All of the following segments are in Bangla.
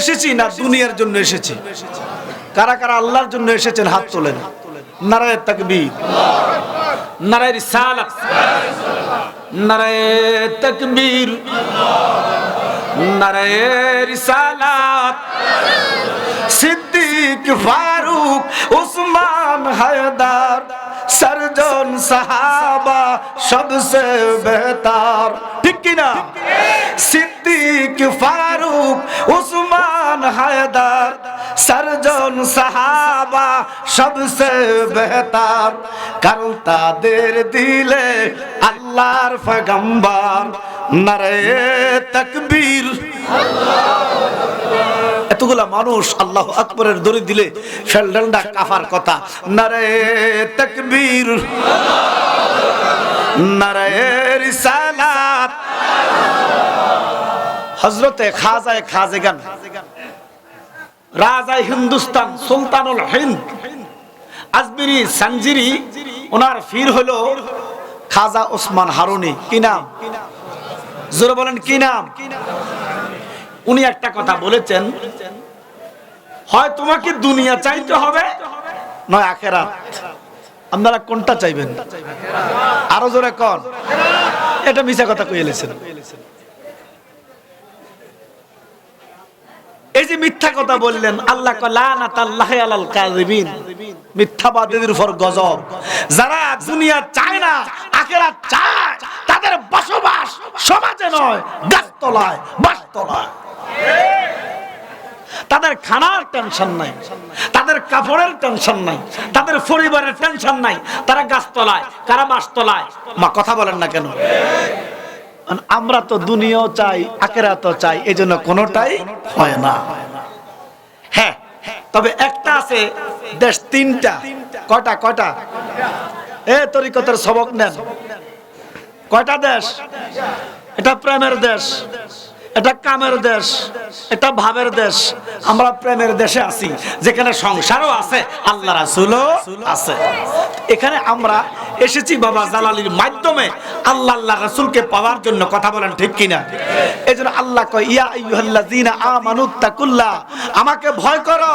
এসেছি না দুনিয়ার জন্য এসেছি? কারা কারা আল্লাহর জন্য এসেছেন হাত তোলেন? নারায় তাকবীর। নারায় রিসালাত। নারায় তাকবীর। নারায় রিসালাত। সিদ্দিক, ফারুক, উসমান, হায়দার সাহাবা সবসে বেহতার। ঠিক কি না সিদ্দিক, ফারুক উসমান হায়দার, সরজন সাহাবা সবসে বেহতার। কারণ তাদের দিলে আল্লাহর পয়গম্বর। নারে তকবীর। এতগুলা মানুষ আল্লাহ আকবরের দড়ি দিলে ফেলডান্ডা কাফার কথা। নারে তকবীর। নারে রিসালাত। হজরতে খাজায় খাজেগান। রাজায় হিন্দুস্তান, সুলতানুল হিন্দ। আজমিরি সানজিরি, ওনার ফির হলো খাজা ওসমান হারুনি। কি নাম? জোরে বলেন, কি নাম? উনি একটা কথা বলেছেন, হয় তোমাকে দুনিয়া চাইতে হবে, নয় আখেরাত। আপনারা কোনটা চাইবেন? আরও জোরে কর এটা মিশা কথা কইলেছেন এই যে মিথ্যা কথা বললেন, আল্লাহ আলাল মিথ্যাবাদীদের উপর গজব। যারা দুনিয়া চায় না, আখেরাত চায়, তাদের বসবাস সমাজে নয়, গাছতলায়, বাসতলায়। তাদের খানার টেনশন নাই, তাদের কাপড়ের টেনশন নাই, তাদের পরিবারের টেনশন নাই, তারা গাছতলায়, কারা বাসতলায়। মা, কথা বলেন না কেন? আমরা তো দুনিয়াও চাই আকেরা তো চাই এই জন্য কোনোটাই হয় না। হ্যাঁ তবে একটা আছে, দেশ তিনটা। কটা কটা এ, তরিকতের সবক নেন। কয়টা দেশ? এটা প্রেমের দেশ। এটা কামের দেশ, এটা ভাবের দেশ। আমরা প্রেমের দেশে আছি, যেখানে সংসারও আছে, আল্লাহ রাসুলও আছে। এখানে আমরা এসেছি বাবা জালালির মাধ্যমে, আল্লাহ আল্লাহ রাসুলকে পাওয়ার জন্য কথা বলেন ঠিক কিনা? এই জন্য আল্লাহ কয়, ইয়া আইয়ুহাল্লাযীনা আমানুত্তাকুল্লাহ আমাকে ভয় করো।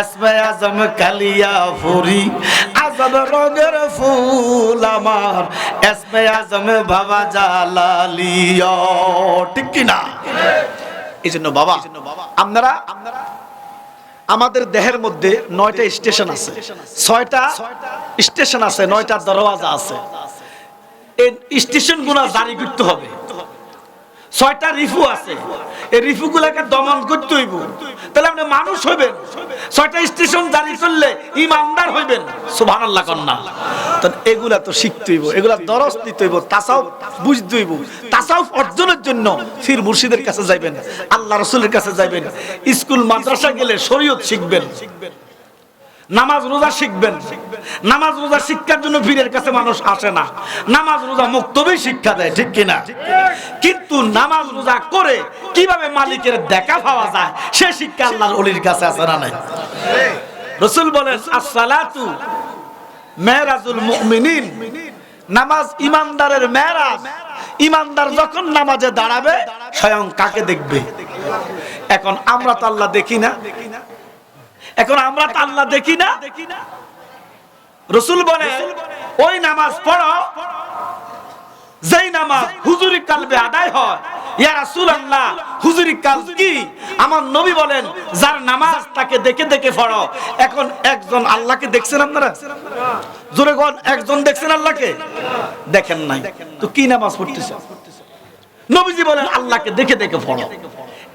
এসমে আজম কালিয়া ফুরি, আজম রঙের ফুল আমার। এসমে আজম বাবা জালালিয়া। ঠিক কি না? এই জন্য বাবা, আপনারা, আমাদের দেহের মধ্যে নয়টা স্টেশন আছে। ছয়টা স্টেশন আছে, নয়টা দরওয়াজা আছে। এই স্টেশনগুলা জারি করতে হবে। ছয়টা রিফু আছে। এই রিফু গুলাকে দমন করতে হইব। তাহলে আপনি মানুষ হইবেন। ছয়টা স্টেশন জারি করলে ইমানদার হইবেন। সুভান আল্লাহ কন্যা এগুলা তো শিখতে হইব। এগুলা দরস দিতে হইব তাসাও বুঝতে হইব। তাসাও অর্জনের জন্য ফির মুর্শিদের কাছে যাইবেন, আল্লাহ রসুলের কাছে যাইবেন। স্কুল, মাদ্রাসা গেলে শরীয়ত শিখবেন। নামাজ রোজা শিখবেন। নামাজ রোজা শিক্ষার জন্য পীরের কাছে মানুষ আসে না। নামাজ রোজা মুক্তবেই শিক্ষা দেয়, ঠিক কিনা? কিন্তু নামাজ রোজা করে কীভাবে মালিকের দেখা পাওয়া যায়, সে শিক্ষা আল্লাহর অলির কাছে আছে না নাই? রসুল বলেন, আসসালাতু মেহরাজুল মুমিনিন। নামাজ ইমানদারের মেহরাজ ইমানদার যখন নামাজে দাঁড়াবে, স্বয়ং কাকে দেখবে? এখন আমরা তো আল্লাহ দেখি না। এখন আমরা তো আল্লাহ দেখি না। রসুল বলে, ওই নামাজ পড়ো, যেই নামাজ হুজুরি কালবে আদায় হয় আমার নবী বলেন, যার নামাজ তাকে দেখে দেখে পড়ো। এখন একজন আল্লাহকে জোরে একজন আল্লাহকে? দেখেন নাই। তো কি নামাজ পড়তেছে নবীজি বলেন, আল্লাহকে দেখে দেখে পড়ো।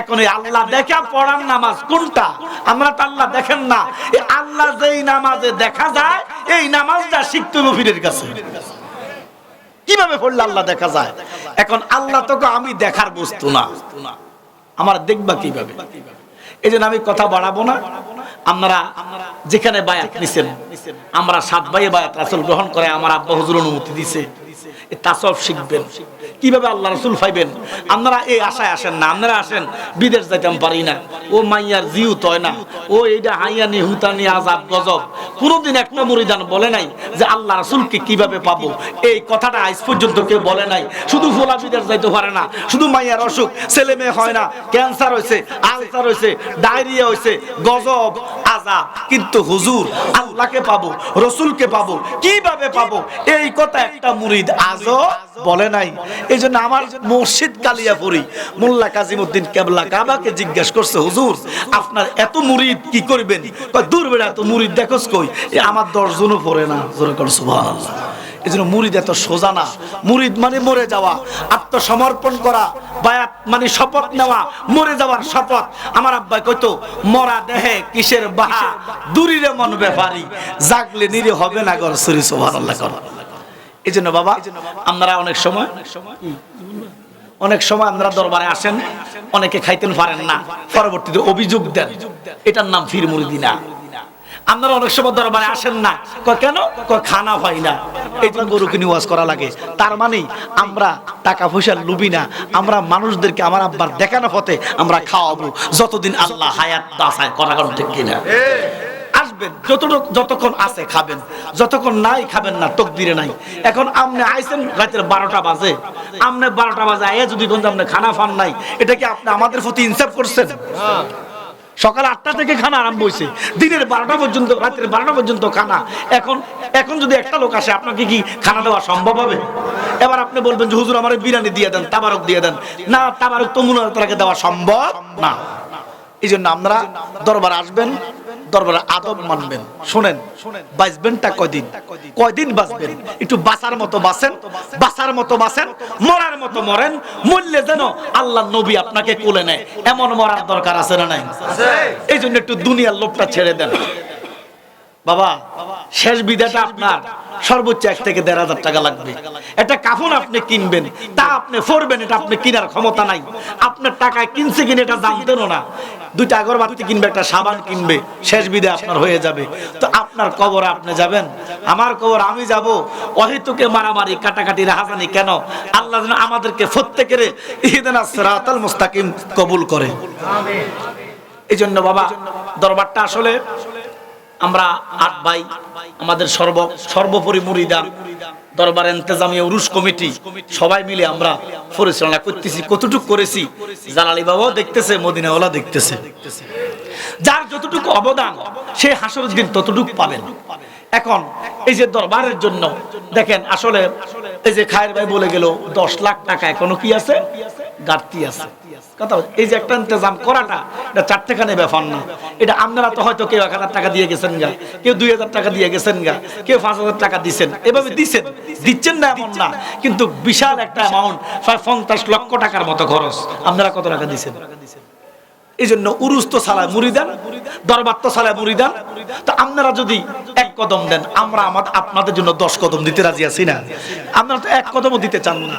এখন এই আল্লাহ দেখা পড়ার নামাজ কোনটা? আমরা তো আল্লাহ দেখেন না। এই আল্লাহ যেই নামাজে দেখা যায়, এই নামাজটা শিখতে পীরের কাছে। কীভাবে পড়লে আল্লাহ দেখা যায়? এখন আল্লাহ তোকে আমি দেখার বস্তু না। আমার দেখবা কীভাবে? এই জন্য আমি কথা বাড়াবো না। আপনারা যেখানে বায়াত নিছেন, আমরা সাত ভাইয়ে বায়াত রাসুল গ্রহণ করে, আমার আব্বা হুজুর অনুমতি দিছে। শিখবেন। কীভাবে আল্লাহ রসুল পাইবেন আপনারা এই আশায় আসেন না, আপনারা আসেন, বিদেশ পারি না। ও মাইয়ার জিউ তয় না। ও এইটা হাইয়ানি হুতানি আজাব, গজব। কোনোদিন একটা মুরিদান বলে নাই যে আল্লাহ রসুলকে কীভাবে পাবো। এই কথাটা আজ পর্যন্ত কেউ বলে নাই। শুধু ফোলা বিদেশ যাইতে পারে না, শুধু মাইয়ার অসুখ ছেলে মেয়ে হয় না, ক্যান্সার হয়েছে আলসার হয়েছে ডায়রিয়া হয়েছে গজব আজাব কিন্তু হুজুর আল্লাহকে পাবো, রসুলকে পাবো, কীভাবে পাবো? এই কথা একটা মুরিদ আজও বলে নাই। এই জন্য আমার মসজিদ কালিয়াপুরি, মোল্লা কাজিমুদ্দিন কেবলা কাবাকে জিজ্ঞেস করছে, হুজুর, আপনার এত মুরিদ কি করবেন? দূর বেড়া, এত মুরিদ দেখোস কই? আমার দশজনও পড়ে না, জোরে কর, সুবহানাল্লাহ। এই জন্য মুরিদ এত সোজা না। মুরিদ মানে মরে যাওয়া, আত্মসমর্পণ করা, বায়াত মানে শপথ নেওয়া, মরে যাওয়ার শপথ। আমার আব্বাই কইতো, মরা দেহে কিসের বাহা? দূরিরে মন ব্যাপারী, জাগলে নিরে হবে না গর সরি সুবহানাল্লাহ কর। এই জন্য বাবা, আপনারা অনেক সময় অনেক সময় আপনারা দরবারে আসেন, অনেকে খাইতেন পারেন না, পরবর্তীতে অভিযোগ দেন। এটার নাম ফির মুরিদিনা আপনারা অনেক সময় দরবারে আসেন না। কেন? খানা হয় না। এই জন্য গরুকে নিওয়াজ করা লাগে। তার মানে আমরা টাকা পয়সা লুবি না। আমরা মানুষদেরকে আমার আব্বার দেখানো পথে আমরা খাওয়াবো। যতদিন আল্লাহ হায়াত দাসায় করা কারণ ঠিক কিনা? আসবেন, যতটুক যতক্ষণ আছে খাবেন। যতক্ষণ নাই খাবেন না, তকদিরে নাই। এখন আপনি আইছেন, রাতের বারোটা বাজে। আপনি বারোটা বাজে আইয়া যদি আপনি খানা ফান নাই, এটা কি আপনি আমাদের প্রতি ইনসাফ করছেন? সকাল আটটা থেকে খানা আরাম হয়েছে। দিনের বারোটা পর্যন্ত, রাতের বারোটা পর্যন্ত খানা। এখন এখন যদি একটা লোক আসে, আপনাকে কি খানা দেওয়া সম্ভব হবে? এবার আপনি বলবেন যে, হুজুর, আমার বিরিয়ানি দিয়ে দেন, তাবারক দিয়ে দেন। না, তাবারক তো তাকে দেওয়া সম্ভব না। এই জন্য আপনারা দরবার আসবেন দরবারে আদব মানবেন। শুনেন, বাঁচবেনটা কয়দিন? কয়দিন বাঁচবেন? একটু বাঁচার মতো বাঁচেন, বাঁচার মতো বাঁচেন, মরার মতো মরেন, মরলে যেন আল্লাহ নবী আপনাকে কোলে নেয়। এমন মরার দরকার আছে না নাই? এই জন্য একটু দুনিয়ার লোকটা ছেড়ে দেন। বাবা, শেষ বিদাটা আপনার। সর্বোচ্চ এক থেকে দেড় হাজার টাকা লাগবে। একটা কাফন আপনি কিনবেন, তা আপনি ফরবেন, এটা আপনি কেনার ক্ষমতা নাই। আপনার টাকায় কিনছে কিনে এটা জানতেনও না। দুইটা আগরবাতি কিনবে একটা সাবান কিনবে শেষ বিদে আপনার হয়ে যাবে। তো আপনার কবর আপনি যাবেন? আমার কবর আমি যাব। অহেতুকে মারামারি কাটাকাটি রাহাজানি কেন? আল্লাহ যেন আমাদেরকে প্রত্যেকের ইহদিনাস সিরাতাল মুস্তাকিম কবুল করে। এই জন্য বাবা দরবারটা আসলে আমরা আট ভাই, আমাদের সর্ব সর্বোপরি মুড়িদা দরবার এন্তেজামিয়া উরুস কমিটি, সবাই মিলে আমরা পরিচালনা করতেছি, কতটুকু করেছি, জালালি বাবাও দেখতেছে মদিনাওয়ালা দেখতেছে। যার যতটুকু অবদান, সে হাসরের দিন ততটুকু পাবেন। এখন এই যে দরবারের জন্য, দেখেন আসলে এই যে খায়ের ভাই বলে গেল, দশ লাখ টাকা, এখনও কি আছে? ঘাটতি আছে। আপনারা তো হয়তো কেউ এক হাজার টাকা দিয়ে গেছেন গা, কেউ দুই হাজার টাকা দিয়ে গেছেন গা, কেউ পাঁচ হাজার টাকা দিচ্ছেন দিচ্ছেন দিচ্ছেন না না, কিন্তু বিশাল একটা অ্যামাউন্ট পঞ্চাশ লক্ষ টাকার মতো খরচ। আপনারা কত টাকা দিচ্ছেন এই জন্য উরুস তো সালায় মুড়িদান দরবার তো সালায় মুড়িদান তো আপনারা যদি এক কদম দেন আমরা আমাদের আপনাদের জন্য দশ কদম দিতে রাজি আছি না। আপনারা তো এক কদমও দিতে চান না।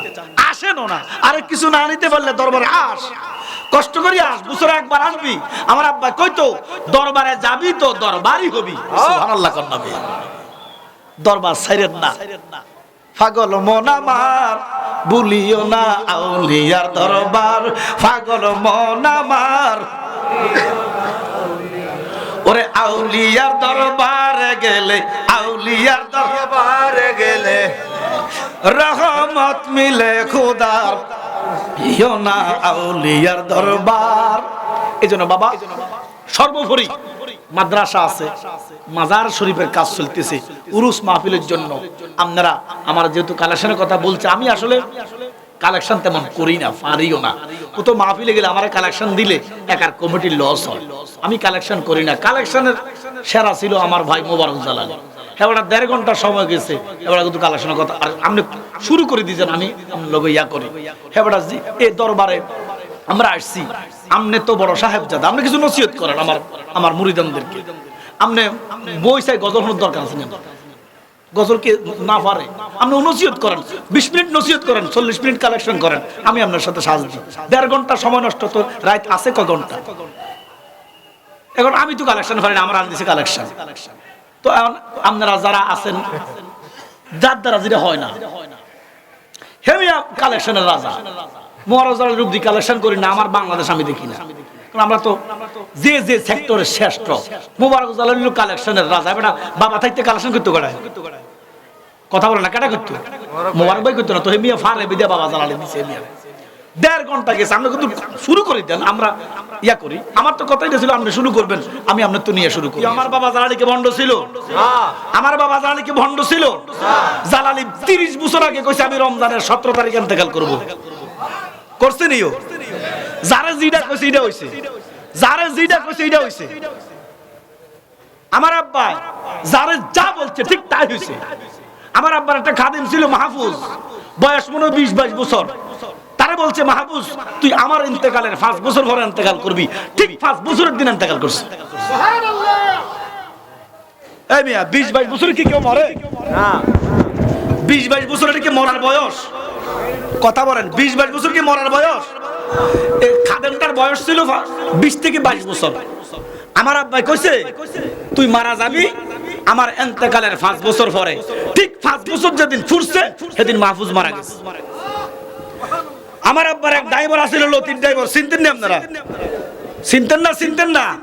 আসেনও না। আরে কিছু না নিতে পারলে দরবারে আস। কষ্ট করি আস বছরে একবার আসবি। আমার আব্বা কই তো দরবারে যাবি তো দরবারই হবি। সুবহানাল্লাহ কন্নাবি দরবার ছাইরেন না। পাগল মন আমার ভুলিও না আউলিয়ার দরবার। পাগল মন আমার। ওরে আউলিয়ার দরবারে গেলে, আউলিয়ার দরবারে গেলে রহমত মিলে খুদার। ইও না আউলিয়ার দরবার। এই জন্য বাবা, সর্বোপরি মাদ্রাসা আছে, মাজার শরীফের কাজ চলতেছে, উরুস মাহফিলের জন্য। আপনারা আমার যেহেতু কালেকশনের কথা বলছে, আমি আসলে কালেকশন তেমন করি না, পারিও না। ও তো মাহফিলে গেলে আমার কালেকশন দিলে একার কমিটির লস হয়। আমি কালেকশন করি না। কালেকশনের সেরা ছিল আমার ভাই মোবারক জালাল। এবার দেড় ঘণ্টা সময় গেছে, এবার কিন্তু কালেকশনের কথা আর আপনি শুরু করে দিয়েছেন, আমি লোক ইয়া করি। এবার এই দরবারে আমরা আসছি। আমনে তো বড় সাহেব জাদা আপনি কিছু নসিহত করেন আমার আমার মুরিদানদেরকে। আপনি বই চাই, গজল হওয়ার দরকার আছে গজলকে না পারে? আপনি নসিহত করেন, বিশ মিনিট নসিহত করেন, চল্লিশ মিনিট কালেকশন করেন, আমি আপনার সাথে সাহায্য দেড় ঘণ্টা সময় নষ্ট তো রাত আছে ক ঘণ্টা? এখন আমি তো কালেকশন করি না, আমার আনতেছি কালেকশন তো আপনারা যারা আছেন, যার দ্বারা যেটা হয় না হেমিয়া কালেকশনের রাজা। মহারাজার রূপ দিয়ে কালেকশন করি না, আমার বাংলাদেশ আমি দেখি না। কারণ আমরা তো যে যে সেক্টরের শ্রেষ্ঠ মোবারক জালাল কালেকশনের রাজা। বেটা বাবা থাকতে কালেকশন করতে করায় কথা বলে না কেটা করতো? মোবারক ভাই করতো না তো হেমিয়া ফারে বিদে বাবা জালালে দিছে হেমিয়া দেড় ঘণ্টা গেছে আমরা কিন্তু শুরু করে দেন আমরা ইয়া করি। আমার তো কথাই ছিল আপনি শুরু করবেন আমি আপনার তো নিয়ে শুরু করি। আমার বাবা জালালিকে ভণ্ড ছিল। আমার বাবা জালালিকে ভণ্ড ছিল। জালালি তিরিশ বছর আগে কইছে আমি রমজানের সতেরো তারিখ ইন্তেকাল করব। করছে নিও যারা জিডা কইছে এটা হইছে যারা জিডা কইছে এটা হইছে আমার আব্বা যারে যা বলছে ঠিক তাই হইছে আমার আব্বার একটা খাদিম ছিল মাহফুজ বয়স মনে বিশ বাইশ বছর। তারে বলছে মাহফুজ তুই আমার ইন্তেকালের পাঁচ বছর পরে ইন্তেকাল করবি। ঠিক পাঁচ বছরের দিন ইন্তেকাল করছে। এই মিয়া বিশ বাইশ বছর কি কেউ মরে? বিশ বাইশ বছর এটা কি মরার বয়স? কথা বলেন বিশ বাইশ বছর কি মরার বয়স? খাদেমটার বয়স ছিল বিশ থেকে বাইশ বছর। আমার আব্বাই কইছে, তুই মারা যাবি আমার এন্তেকালের পাঁচ বছর পরে। ঠিক পাঁচ বছর যেদিন ফুরছে, সেদিন মাহফুজ মারা গেছে। আমার আব্বার এক ড্রাইভার আছিল লতির ড্রাইভার চিনতেন না আপনারা? চিনতেন না চিনতেন না।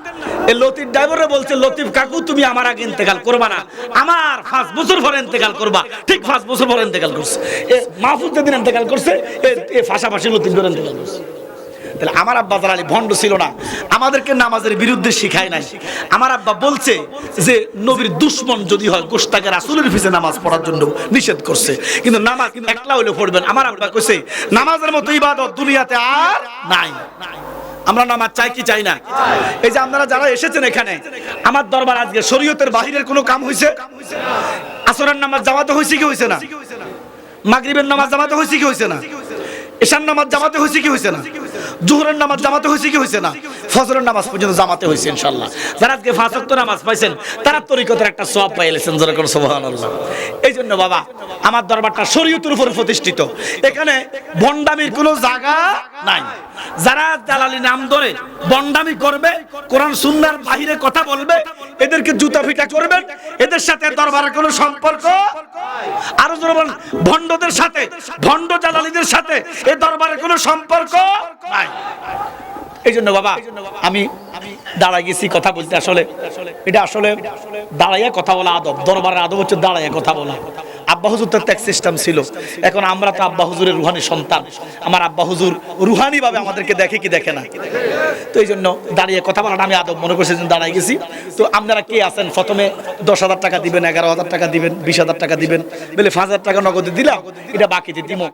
এই লতিফ ড্রাইভারে বলছে, লতিফ কাকু, তুমি আমার আগে ইন্তেকাল করবা না। আমার পাঁচ বছর পরে ইন্তেকাল করবা। ঠিক পাঁচ বছর পরে ইন্তেকাল করছে। এ মাহফুজ যেদিন ইন্তেকাল করছে, এ- এ ফাঁসাফাঁসি লতিফ করে ইন্তেকাল করছে। তাহলে আমার আব্বা জালালি ভণ্ড ছিল না। আমাদেরকে নামাজের বিরুদ্ধে শিখায় নাই। আমার আব্বা বলছে যে, নবীর দুশ্মন যদি হয় গোস্তাকে রাসুলের পিছে নামাজ পড়ার জন্য নিষেধ করছে। কিন্তু নামাজ কিন্তু একলা হইলে পড়বেন। আমার আব্বা কইছে, নামাজের মতো ইবাদত দুনিয়াতে আর নাই। আমরা নামাজ চাই কি চাই না? এই যে আপনারা যারা এসেছেন এখানে, আমার দরবার আজকে শরীয়তের বাহিরের কোনো কাম হয়েছে আসরের নামাজ জামাতে হয়েছে কি হয়েছে না? মাগরিবের নামাজ জামাতে হয়েছে কি হয়েছে না? ঈশান নামাজ জামাতে হয়েছে কি হয়েছে না? জোহরের নামাজ জামাতে হয়েছে কি হয়েছে না? ফজরের নামাজ পর্যন্ত জামাতে হয়েছে ইনশাল্লাহ যারা আজকে ওয়াক্ত নামাজ পাইছেন তারা তরিকতের একটা সব পাইলেছেন যারা কোনো সুবহানাল্লাহ। এই জন্য বাবা আমার দরবারটা শরীয়তের উপর প্রতিষ্ঠিত। এখানে বন্ডামির কোনো জায়গা নাই। যারা দালালি নাম ধরে বন্ডামি করবে কোরআন সুন্নার বাহিরে কথা বলবে এদেরকে জুতা ফিটা করবেন এদের সাথে দরবারের কোনো সম্পর্ক আরও জোরে ভণ্ডদের সাথে ভণ্ড জালালিদের সাথে এ দরবারের কোনো সম্পর্ক এই জন্য বাবা আমি দাঁড়ায় গেছি কথা বলতে আসলে। এটা আসলে দাঁড়াইয়া কথা বলা আদব। দরবারের আদব হচ্ছে দাঁড়াইয়া কথা বলা। আব্বা হুজুর তো ট্যাক্স সিস্টেম ছিল। এখন আমরা তো আব্বা হুজুরের রুহানি সন্তান। আমার আব্বা হুজুর রুহানি ভাবে আমাদেরকে দেখে কি দেখে না। তো এই জন্য দাঁড়িয়ে কথা বলাটা আমি আদব মনে করছি যে দাঁড়াই গেছি। তো আপনারা কে আছেন? প্রথমে দশ হাজার টাকা দিবেন এগারো হাজার টাকা দিবেন বিশ হাজার টাকা দিবেন। বলে পাঁচ হাজার টাকা নগদে দিলাম। এটা বাকিতে দিমো।